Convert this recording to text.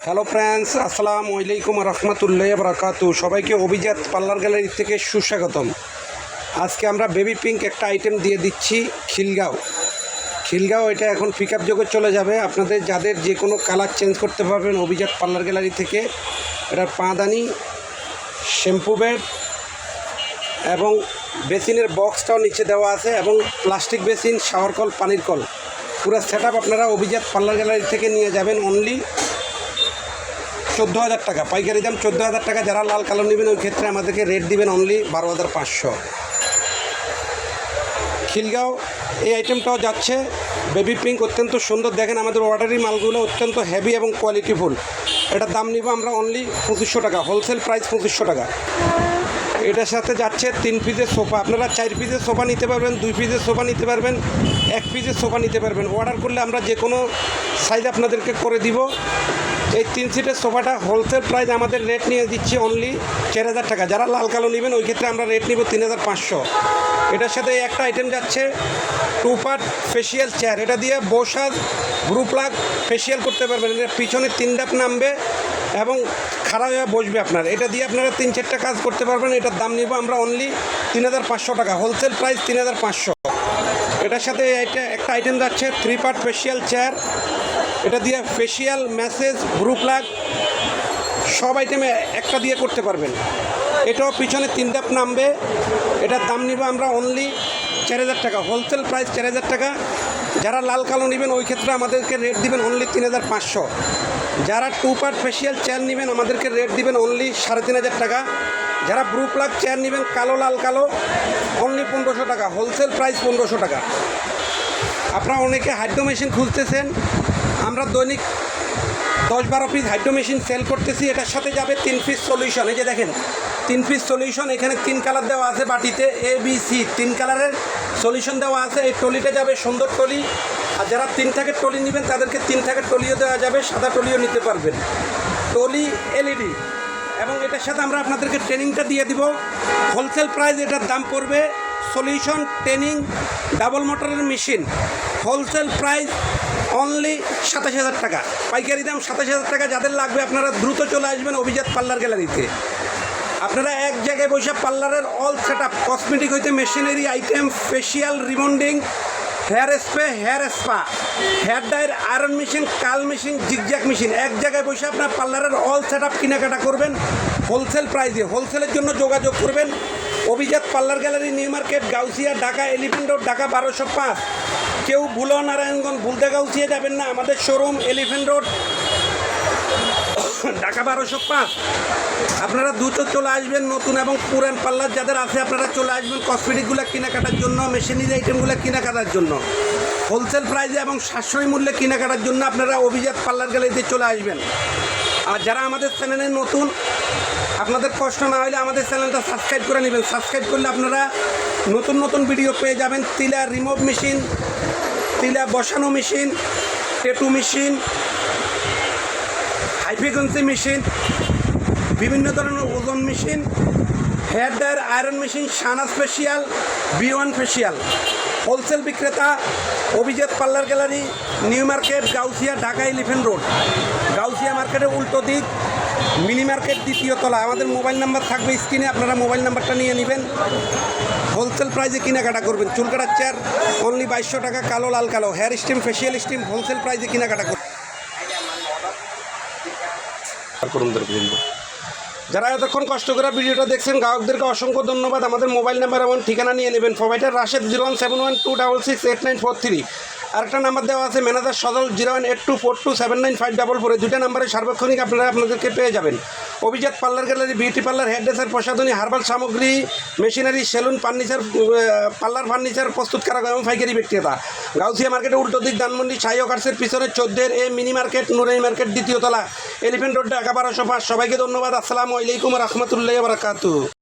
Hello friends আসসালামু আলাইকুম রহমতুল্লাহ বরাকাতু সবাইকে অভিজাত পার্লার গ্যালারি থেকে সুস্বাগতম। আজকে আমরা বেবি পিঙ্ক একটা আইটেম দিয়ে দিচ্ছি, খিলগাঁও। খিলগাঁও এটা এখন পিক আপ যোগে চলে যাবে। আপনাদের যাদের যে কোনো কালার চেঞ্জ করতে পারবেন অভিজাত পার্লার গ্যালারি থেকে এটার পাঁদানি শ্যাম্পু বেড এবং বেসিনের বক্সটাও নিচে দেওয়া আছে এবং প্লাস্টিক বেসিন শাওয়ার কল, পানির কল। পুরো সেট আপনারা অভিজাত পার্লার গ্যালারি থেকে নিয়ে যাবেন অনলি চোদ্দ হাজার টাকা। পাইকারি দাম চোদ্দ হাজার টাকা। যারা লাল কালো নেবেন, ওই ক্ষেত্রে আমাদেরকে রেট দিবেন অনলি বারো হাজার পাঁচশো। খিলগাঁও, এই আইটেমটাও যাচ্ছে। বেবি পিঙ্ক অত্যন্ত সুন্দর। দেখেন আমাদের অর্ডারি মালগুলো অত্যন্ত হেভি এবং কোয়ালিটিফুল এটার দাম নিব আমরা অনলি পঁচিশশো টাকা। হোলসেল প্রাইস পঁচিশশো টাকা। এটার সাথে যাচ্ছে তিন পিসের সোফা আপনারা চার পিসের সোফা নিতে পারবেন, দুই পিসের সোফা নিতে পারবেন, এক পিসের সোফা নিতে পারবেন। অর্ডার করলে আমরা যে কোনো সাইজ আপনাদেরকে করে দিব। এই তিন সিটের সোফাটা হোলসেল প্রাইস আমাদের রেট নিয়ে দিচ্ছি অনলি চার হাজার টাকা। যারা লাল কালো নেবেন, ওই ক্ষেত্রে আমরা রেট নিব তিন হাজার পাঁচশো। এটার সাথে একটা আইটেম যাচ্ছে টু পার্ট ফেসিয়াল চেয়ার এটা দিয়ে বসার গ্রুপ লাগ ফেসিয়াল করতে পারবেন। এটা পিছনে তিন ডাপ নামবে এবং খারাপ হয়ে বসবে আপনার। এটা দিয়ে আপনারা তিন চারটা কাজ করতে পারবেন। এটার দাম নিব আমরা অনলি তিন হাজার পাঁচশো টাকা। হোলসেল প্রাইস তিন হাজার পাঁচশো। এটার সাথে একটা আইটেম যাচ্ছে থ্রি পার্ট ফেসিয়াল চেয়ার এটা দিয়ে ফেসিয়াল ম্যাসেজ গ্রুপ লাগ সব আইটেমে একটা দিয়ে করতে পারবেন। এটাও পিছনে তিন ধাপ নামবে। এটার দাম নিব আমরা অনলি চার হাজার টাকা। হোলসেল প্রাইস চার হাজার টাকা। যারা লাল কালো নেবেন, ওই ক্ষেত্রে আমাদেরকে রেট দিবেন অনলি তিন হাজার পাঁচশো। যারা টু পার্ট ফেসিয়াল চেয়ার নেবেন, আমাদেরকে রেট দিবেন অনলি সাড়ে তিন হাজার টাকা। যারা ব্রু প্লাগ চেয়ার নেবেন, কালো, লাল, কালো অনলি পনেরোশো টাকা। হোলসেল প্রাইস পনেরোশো টাকা। আপনারা অনেকে হাইড্রো মেশিন খুঁজতেছেন আমরা দৈনিক দশ বারো পিস হাইড্রো মেশিন সেল করতেছি, এটার সাথে যাবে তিন পিস সলিউশন এই যে দেখেন, তিন পিস সলিউশন এখানে তিন কালার দেওয়া আছে বাটিতে এ বি সি তিন কালারের সলিউশন দেওয়া আছে। এই টলিটা যাবে সুন্দর টলি, আর যারা তিন থাকের টলি নেবেন, তাদেরকে তিন থাকের টলিও দেওয়া যাবে, সাদা টলিও নিতে পারবেন। টলি এলইডি এবং এটার সাথে আমরা আপনাদেরকে ট্রেনিংটা দিয়ে দিব। হোলসেল প্রাইস এটার দাম পড়বে সলিউশন ট্রেনিং ডাবল মোটরের মেশিন হোলসেল প্রাইস অনলি সাতাশ হাজার টাকা। পাইকারি দাম সাতাশ হাজার টাকা। যাদের লাগবে আপনারা দ্রুত চলে আসবেন অভিজাত পার্লার গ্যালারিতে। আপনারা এক জায়গায় বসে পার্লারের অল সেট আপ কসমেটিক হইতে machinery item facial rebonding hair spray hair spa hair Dyer iron machine curl machine zigzag machine এক জায়গায় বসে আপনার পার্লারের অল সেট আপ কেনাকাটা করবেন। হোলসেল প্রাইসে হোলসেলের জন্য যোগাযোগ করবেন। Abhijat parlour gallery, new market, Gausia, Dhaka elephant road, Dhaka বারোশো পাঁচ। কেউ ভুলো, নারায়ণগঞ্জ ভুলতে গাউসিয়া যাবেন না। আমাদের শোরুম এলিফেন্ট রোড, ঢাকা বারোশো পাঁচ। আপনারা দ্রুত চলে আসবেন নতুন এবং পুরান পার্লার যাদের আছে, আপনারা চলে আসবেন কসমেটিকগুলো কেনাকাটার জন্য মেশিনারি আইটেমগুলো কেনাকাটার জন্য। হোলসেল প্রাইসে এবং সাশ্রয়ী মূল্যে কেনাকাটার জন্য আপনারা অভিজাত পার্লার গ্যালারিতে চলে আসবেন। আর যারা আমাদের চ্যানেলে নতুন আপনাদের কষ্ট না হলে আমাদের চ্যানেলটা সাবস্ক্রাইব করে নেবেন। সাবস্ক্রাইব করলে আপনারা নতুন নতুন ভিডিও পেয়ে যাবেন। তিলা রিমুভ মেশিন তিলা বসানো মেশিন টেটু মেশিন হাই মেশিন বিভিন্ন ধরনের ওজন machine hair dryer iron machine সানা special B one facial wholesale বিক্রেতা Abhijat parlour gallery, new market, Gausia, Dhaka elephant road Gausia মার্কেটের উল্টো দিক মিনি মার্কেট দ্বিতীয় তলা। আমাদের মোবাইল নাম্বার থাকবে স্ক্রিনে, আপনারা মোবাইল নাম্বারটা নিয়ে নেবেন। হোলসেল প্রাইজে কেনাকাটা করবেন। চুল কাটার চেয়ার, অনলি বাইশশো টাকা, কালো, লাল, কালো। Hair steam facial steam wholesale প্রাইজে কেনাকাটা করবেন। যারা এতক্ষণ কষ্ট করে ভিডিওটা দেখছেন, গ্রাহকদেরকে অসংখ্য ধন্যবাদ। আমাদের মোবাইল নাম্বার এবং ঠিকানা নিয়ে নেবেন। Provider Rashed zero one seven one two double six eight nine four three. আরেকটা নাম্বার দেওয়া আছে, manager সদল zero one eight two four two seven nine five double ফোরে। দুটা নাম্বারে সার্বক্ষণিক আপনারা আপনাদেরকে পেয়ে যাবেন। Abhijat parlour gallery, beauty parlour hair dresser প্রসাধনী, হার্বাল সামগ্রী, machinery, salon, furniture parlour, furniture প্রস্তুতকারক এবং ফাইকারি বিক্রেতা। গাউসিয়া মার্কেটে উল্টো দিক, ধানমন্ডি সাই অকার্সের পিছনে চোদ্দের এ মিনি মার্কেট, নুরাই মার্কেট, দ্বিতীয় তলা। এলিফেন্ট রোড ঢাকা বারোশো পাঁচ সবাইকে ধন্যবাদ। আসসালামু আলাইকুম রহমতুল্লাহ বারাকাতু